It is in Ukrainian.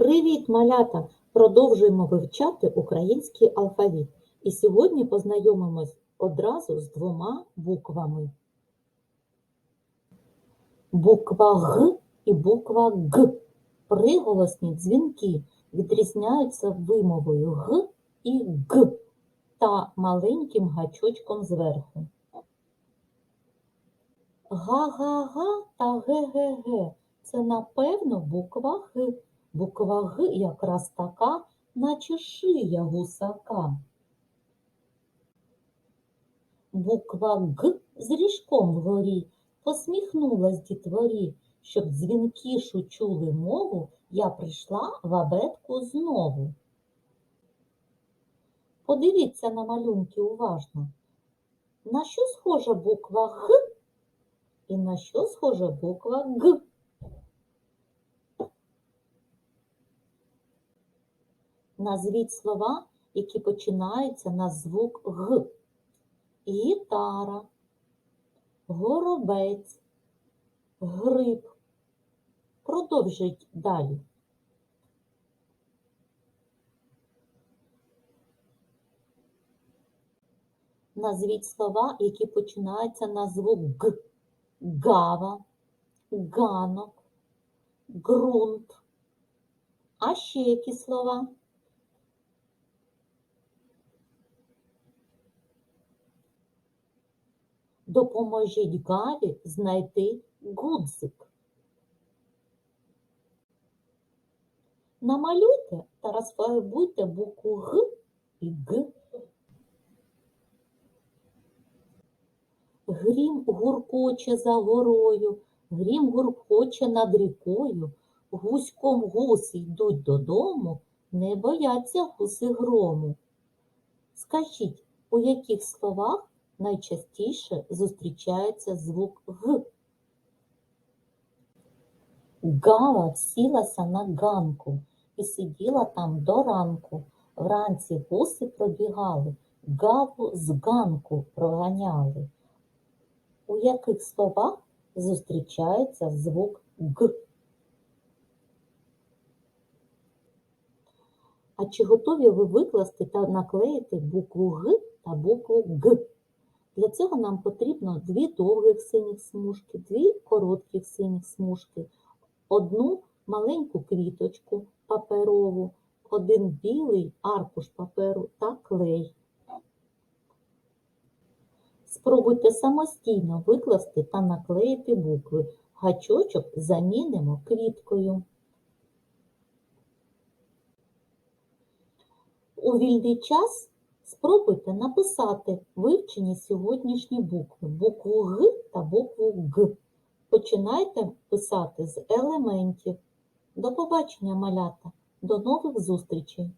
Привіт, малята! Продовжуємо вивчати український алфавіт. І сьогодні познайомимось одразу з двома буквами. Буква Г і буква Г. Приголосні дзвінки відрізняються вимовою Г і Г та маленьким гачочком зверху. Га-га-га та ге-ге-ге – це, напевно, буква Г. Буква Г якраз така, наче шия гусака. Буква Г з ріжком вгорі посміхнулась дітворі, щоб дзвінкішу чули мову, я прийшла в абетку знову. Подивіться на малюнки уважно. На що схожа буква Г і на що схожа буква Г? Назвіть слова, які починаються на звук Г. Гітара, горобець, гриб. Продовжіть далі. Назвіть слова, які починаються на звук Г. Гава, ганок, ґрунт. А ще які слова? Допоможіть Гаві знайти гудзик. Намалюйте та розфарбуйте букву Г і Г. Грім гуркоче за горою, грім гуркоче над рікою, гуськом гуси йдуть додому, не бояться гуси грому. Скажіть, у яких словах найчастіше зустрічається звук Г? Гава сілася на ганку і сиділа там до ранку. Вранці гуси пробігали, гаву з ганку проганяли. У яких словах зустрічається звук Г? А чи готові ви викласти та наклеїти букву Г та букву Г? Для цього нам потрібно дві довгих синіх смужки, дві коротких синіх смужки, одну маленьку квіточку паперову, один білий аркуш паперу та клей. Спробуйте самостійно викласти та наклеїти букви. Гачочок замінимо квіткою. У вільний час спробуйте написати вивчені сьогоднішні букви, букву Г та букву Г. Починайте писати з елементів. До побачення, малята! До нових зустрічей!